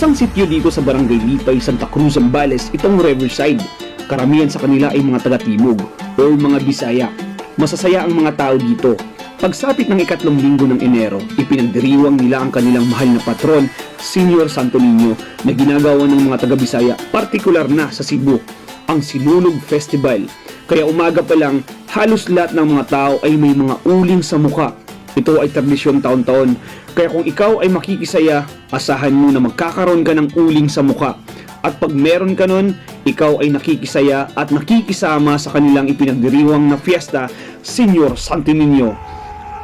Isang sityo dito sa Barangay Lipay, Santa Cruz, Zambales, itong Riverside. Karamihan sa kanila ay mga taga-timog o mga Bisaya. Masasaya ang mga tao dito. Pagsapit ng ikatlong linggo ng Enero, ipinagdiriwang nila ang kanilang mahal na patron, Senior Santo Niño, na ginagawa ng mga taga-Bisaya, partikular na sa Cebu, ang Sinulog Festival. Kaya umaga pa lang, halos lahat ng mga tao ay may mga uling sa muka. Ito ay tradisyon taon-taon. Kaya kung ikaw ay makikisaya, asahan mo na magkakaroon ka ng uling sa muka. At pag meron ka nun, ikaw ay nakikisaya at nakikisama sa kanilang ipinagdiriwang na fiesta, Senyor Santo Niño.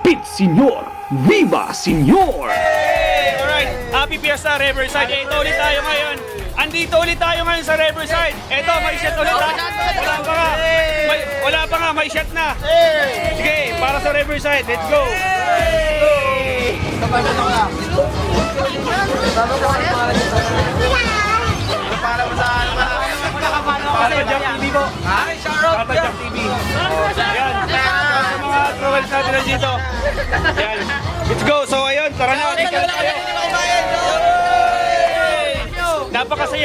Pit Senyor! Viva Senyor! Hey! Alright, Happy Fiesta Riverside. Ito ulit tayo ngayon. Andito ulit tayo ngayon sa Riverside. Ito, may shot ulit ha. Wala pa nga. May, wala pa nga, may shot na. Sige, para sa Riverside. Let's go. Para sa Jump TV po. Para sa Jump TV. Yan. Sa mga trolls natin. Let's go. So ayun, tara na.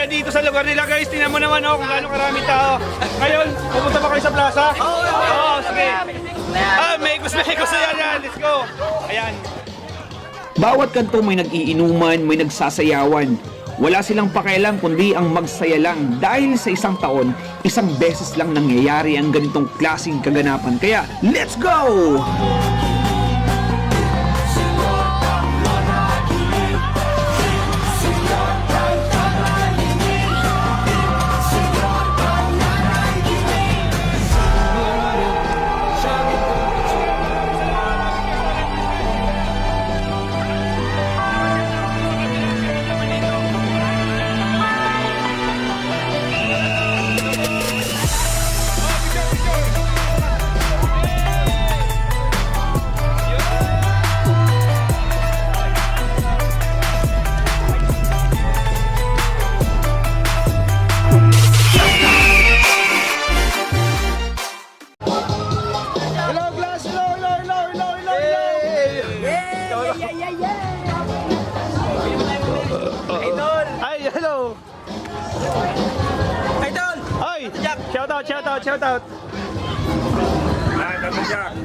Napakasaya dito sa lugar nila guys. Tingnan mo naman oh, kung gaano karami tao. Ngayon, pupunta ba kayo sa plaza? Oo, sige. Ah, may gusto, may gusto yan yan. Let's go. Ayan. Bawat kanto may nag-iinuman, may nagsasayawan. Wala silang pakialam kundi ang magsaya lang dahil sa isang taon, isang beses lang nangyayari ang ganitong klaseng kaganapan. Kaya, let's go! Ay, Ay, shout out, shout out, shout out.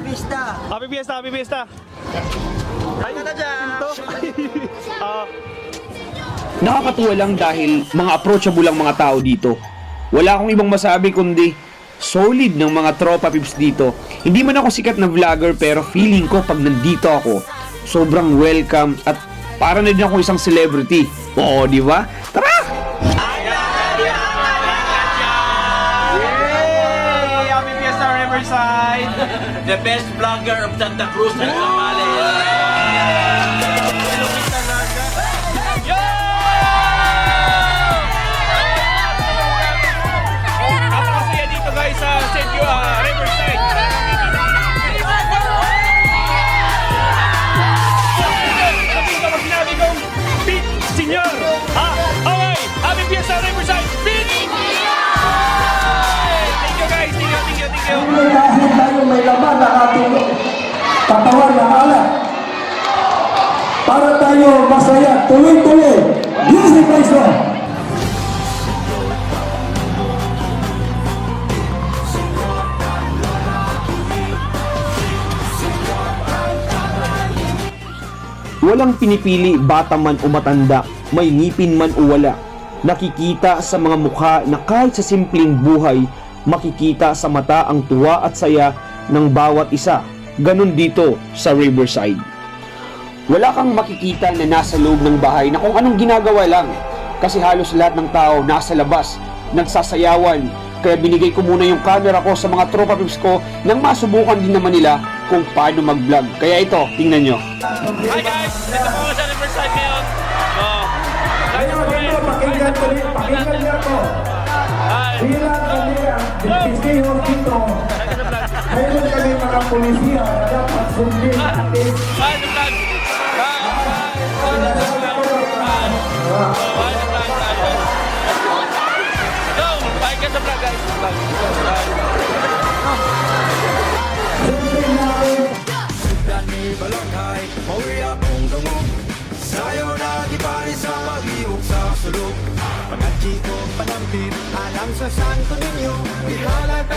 Pista! Happy Fiesta, Happy Fiesta. Ay, Ano na dyan? ito. Ah, Nakakatuwa lang dahil mga approachable ang mga tao dito. Wala akong ibang masabi kundi solid ng mga tropa pips dito. Hindi man ako sikat na vlogger pero feeling ko pag nandito ako, sobrang welcome at para na din ako isang celebrity. Oo, di ba? Tara! Riverside. The best vlogger of Santa Cruz and Zambales! Napakasaya you. dahil tayo may laman na ating katawan na alat. Para tayo masaya, tuloy-tuloy. Music Cristo! Walang pinipili bata man o matanda, may ngipin man o wala. Nakikita sa mga mukha na kahit sa simpleng buhay, makikita sa mata ang tuwa at saya ng bawat isa. Ganon dito sa Riverside. Wala kang makikita na nasa loob ng bahay na kung anong ginagawa lang. Kasi halos lahat ng tao nasa labas, nagsasayawan. Kaya binigay ko muna yung camera ko sa mga tropa pips ko nang masubukan din naman nila kung paano mag-vlog. Kaya ito, tingnan nyo. Hi guys. Dito po sa Riverside ngayon. Oh. Ngayon, ito, pakinggan ko rin, pakinggan niyo ako. Hi. Ang destino dito, mayroon kami mga polisiya na dapat sundin natin. Bye guys. Vlog. Sundin sa santo ninyo Ihalata kinabuya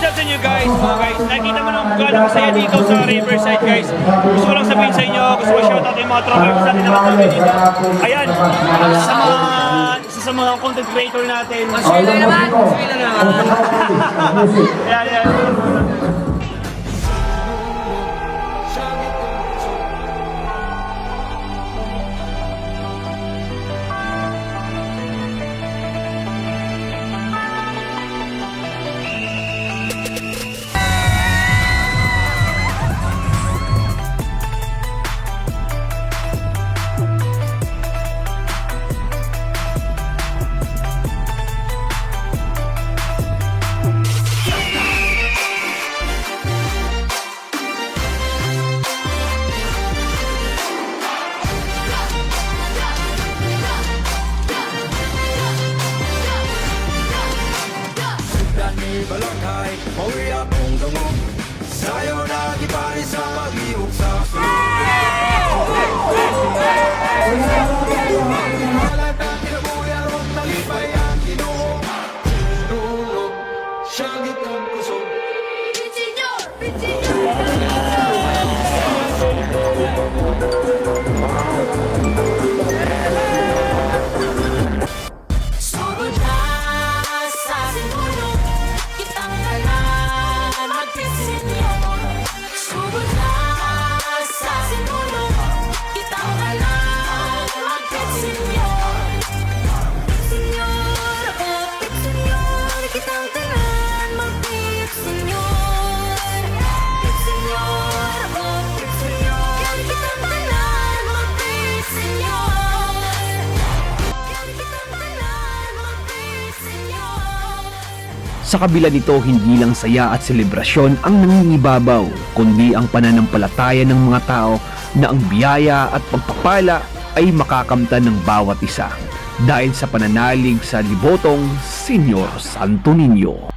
what's up sa inyo guys? Mga guys, nakita mo naman kung gaano masaya dito sa Riverside guys. Gusto ko lang sabihin sa inyo, gusto ko shoutout yung mga tropa ko sa atin naman kami dito. Ayan, sa mga, isa sa mga content creator natin. Swila naman! Swila naman! Ayan, ayan. Sa kabila nito, hindi lang saya at selebrasyon ang nangingibabaw, kundi ang pananampalataya ng mga tao na ang biyaya at pagpapala ay makakamtan ng bawat isa dahil sa pananalig sa libotong Senyor Santo Niño.